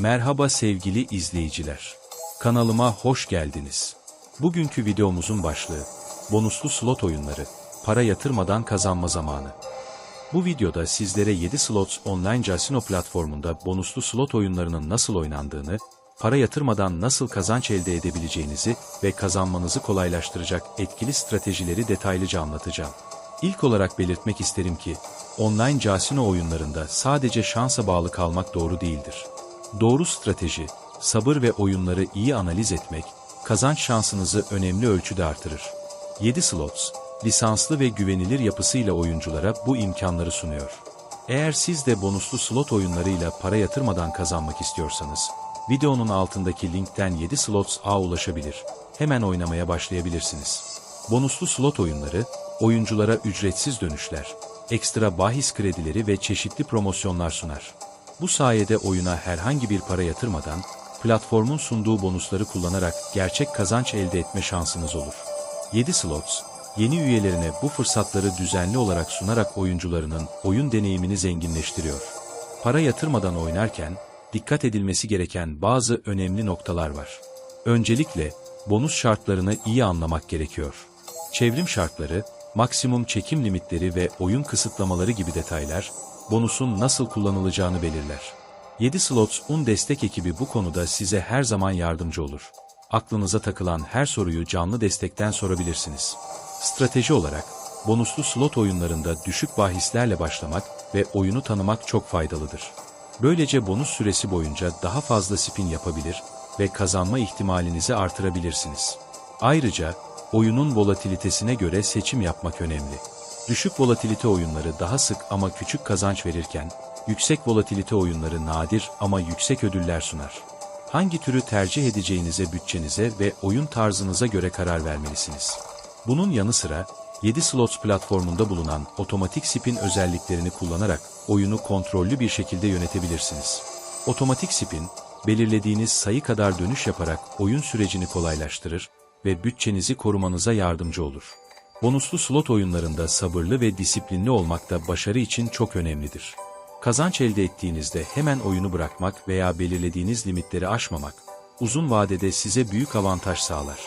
Merhaba sevgili izleyiciler. Kanalıma hoş geldiniz. Bugünkü videomuzun başlığı, bonuslu slot oyunları, para yatırmadan kazanma zamanı. Bu videoda sizlere 7 Slots online casino platformunda bonuslu slot oyunlarının nasıl oynandığını, para yatırmadan nasıl kazanç elde edebileceğinizi ve kazanmanızı kolaylaştıracak etkili stratejileri detaylıca anlatacağım. İlk olarak belirtmek isterim ki, online casino oyunlarında sadece şansa bağlı kalmak doğru değildir. Doğru strateji, sabır ve oyunları iyi analiz etmek, kazanç şansınızı önemli ölçüde artırır. 7 Slots, lisanslı ve güvenilir yapısıyla oyunculara bu imkanları sunuyor. Eğer siz de bonuslu slot oyunlarıyla para yatırmadan kazanmak istiyorsanız, videonun altındaki linkten 7 Slots A ulaşabilir, hemen oynamaya başlayabilirsiniz. Bonuslu slot oyunları, oyunculara ücretsiz dönüşler, ekstra bahis kredileri ve çeşitli promosyonlar sunar. Bu sayede oyuna herhangi bir para yatırmadan, platformun sunduğu bonusları kullanarak gerçek kazanç elde etme şansınız olur. 7 Slots, yeni üyelerine bu fırsatları düzenli olarak sunarak oyuncularının oyun deneyimini zenginleştiriyor. Para yatırmadan oynarken, dikkat edilmesi gereken bazı önemli noktalar var. Öncelikle, bonus şartlarını iyi anlamak gerekiyor. Çevrim şartları, maksimum çekim limitleri ve oyun kısıtlamaları gibi detaylar, bonusun nasıl kullanılacağını belirler. 7 Slots Un destek ekibi bu konuda size her zaman yardımcı olur. Aklınıza takılan her soruyu canlı destekten sorabilirsiniz. Strateji olarak, bonuslu slot oyunlarında düşük bahislerle başlamak ve oyunu tanımak çok faydalıdır. Böylece bonus süresi boyunca daha fazla spin yapabilir ve kazanma ihtimalinizi artırabilirsiniz. Ayrıca, oyunun volatilitesine göre seçim yapmak önemli. Düşük volatilite oyunları daha sık ama küçük kazanç verirken, yüksek volatilite oyunları nadir ama yüksek ödüller sunar. Hangi türü tercih edeceğinize bütçenize ve oyun tarzınıza göre karar vermelisiniz. Bunun yanı sıra, 7 Slots platformunda bulunan otomatik spin özelliklerini kullanarak oyunu kontrollü bir şekilde yönetebilirsiniz. Otomatik spin, belirlediğiniz sayı kadar dönüş yaparak oyun sürecini kolaylaştırır ve bütçenizi korumanıza yardımcı olur. Bonuslu slot oyunlarında sabırlı ve disiplinli olmak da başarı için çok önemlidir. Kazanç elde ettiğinizde hemen oyunu bırakmak veya belirlediğiniz limitleri aşmamak, uzun vadede size büyük avantaj sağlar.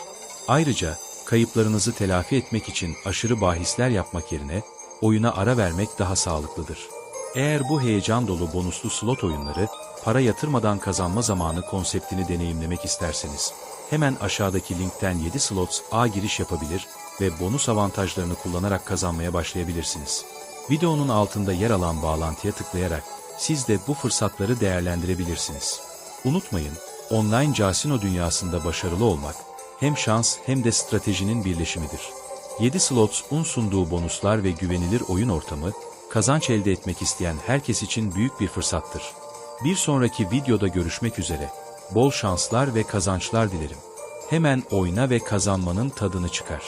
Ayrıca, kayıplarınızı telafi etmek için aşırı bahisler yapmak yerine, oyuna ara vermek daha sağlıklıdır. Eğer bu heyecan dolu bonuslu slot oyunları, para yatırmadan kazanma zamanı konseptini deneyimlemek isterseniz, hemen aşağıdaki linkten 7 slots A giriş yapabilir ve bonus avantajlarını kullanarak kazanmaya başlayabilirsiniz. Videonun altında yer alan bağlantıya tıklayarak siz de bu fırsatları değerlendirebilirsiniz. Unutmayın, online casino dünyasında başarılı olmak, hem şans hem de stratejinin birleşimidir. 7 Slots Un sunduğu bonuslar ve güvenilir oyun ortamı, kazanç elde etmek isteyen herkes için büyük bir fırsattır. Bir sonraki videoda görüşmek üzere, bol şanslar ve kazançlar dilerim. Hemen oyna ve kazanmanın tadını çıkar.